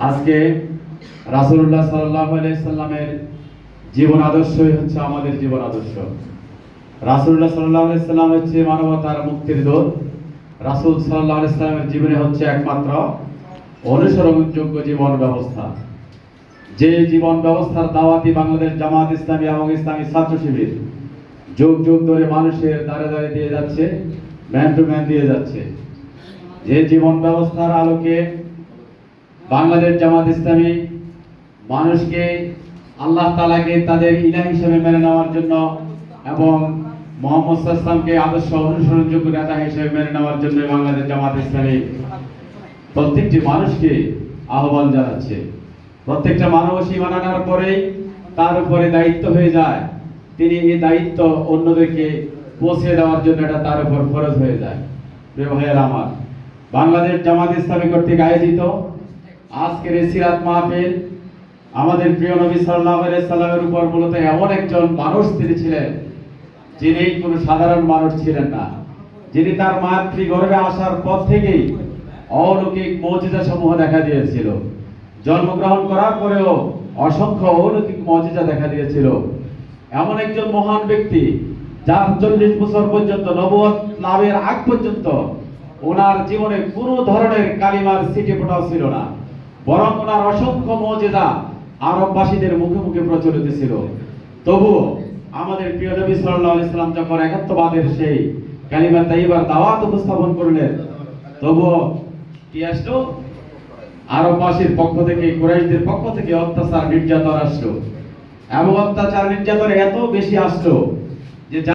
আজকে রাসূলুল্লাহ সাল্লাল্লাহু আলাইহি সাল্লামের জীবন আদর্শই হচ্ছে আমাদের জীবন আদর্শ। রাসূলুল্লাহ সাল্লাল্লাহু আলাইহি সাল্লাম হচ্ছে মানবতার মুক্তির দূত। রাসূল সাল্লাল্লাহু আলাইহি সাল্লামের জীবনে হচ্ছে একমাত্র অনুসরণযোগ্য জীবন ব্যবস্থা। যে জীবন ব্যবস্থার দাওয়াতি বাংলাদেশ জামাত ইসলামী এবং ইসলামী ছাত্র শিবির যুগ যুগ ধরে মানুষের দ্বারে দ্বারে দিয়ে যাচ্ছে ম্যান টু ম্যান দিয়ে যাচ্ছে। যে জীবন ব্যবস্থার আলোকে বাংলাদেশ জামাত ইসলামী মানুষকে আল্লাহ তালাকে তাদের ইলাহ হিসেবে মেনে নেওয়ার জন্য এবং মোহাম্মদ ইসলামকে আদর্শ অনুসরণযোগ্য নেতা হিসেবে মেনে নেওয়ার জন্য বাংলাদেশ জামাত ইসলামী প্রত্যেকটি মানুষকে আহ্বান জানাচ্ছে। প্রত্যেকটা মানুষ ইমান আনার পরেই তার উপরে দায়িত্ব হয়ে যায়। তিনি এই দায়িত্ব অন্যদেরকে পৌঁছে দেওয়ার জন্য এটা তার উপর ফরজ হয়ে যায়। প্রিয় ভাইয়েরা আমার, বাংলাদেশ জামাত ইসলামী কর্তৃক আয়োজিত আজকের এই সিরাত মাহফিল আমাদের প্রিয় নবী আলাইহি সাল্লামের উপর মূলত এমন একজন মানুষ তিনি ছিলেন যিনি কোনো সাধারণ মানুষ ছিলেন না। যিনি তার মাতৃ গর্ভে আসার পর থেকেই অলৌকিক মৌজিজা সমূহ দেখা দিয়েছিল। জন্মগ্রহণ করার পরেও অসংখ্য অলৌকিক মৌজিজা দেখা দিয়েছিল। এমন একজন মহান ব্যক্তি যার চল্লিশ বছর পর্যন্ত নবুয়ত লাভের আগ পর্যন্ত ওনার জীবনে কোনো ধরনের কালিমার সিটি ফোটাও ছিল না। বরং ওনার অসংখ্য মৌজিজা আরববাসীদের মুখে মুখে প্রচলিত ছিল। তবুও আমাদের প্রিয় নবী সাল্লাল্লাহু আলাইহি সাল্লাম যখন একাত্মবাদের সেই কালিমা তাইবার দাওয়াত উপস্থাপন করলেন, তবুও কি আসলো? আরববাসীর পক্ষ থেকে, কুরাইশদের পক্ষ থেকে অত্যাচার, নির্যাতন আসলো। এবং অত্যাচার, নির্যাতন এত বেশি আসলো যা-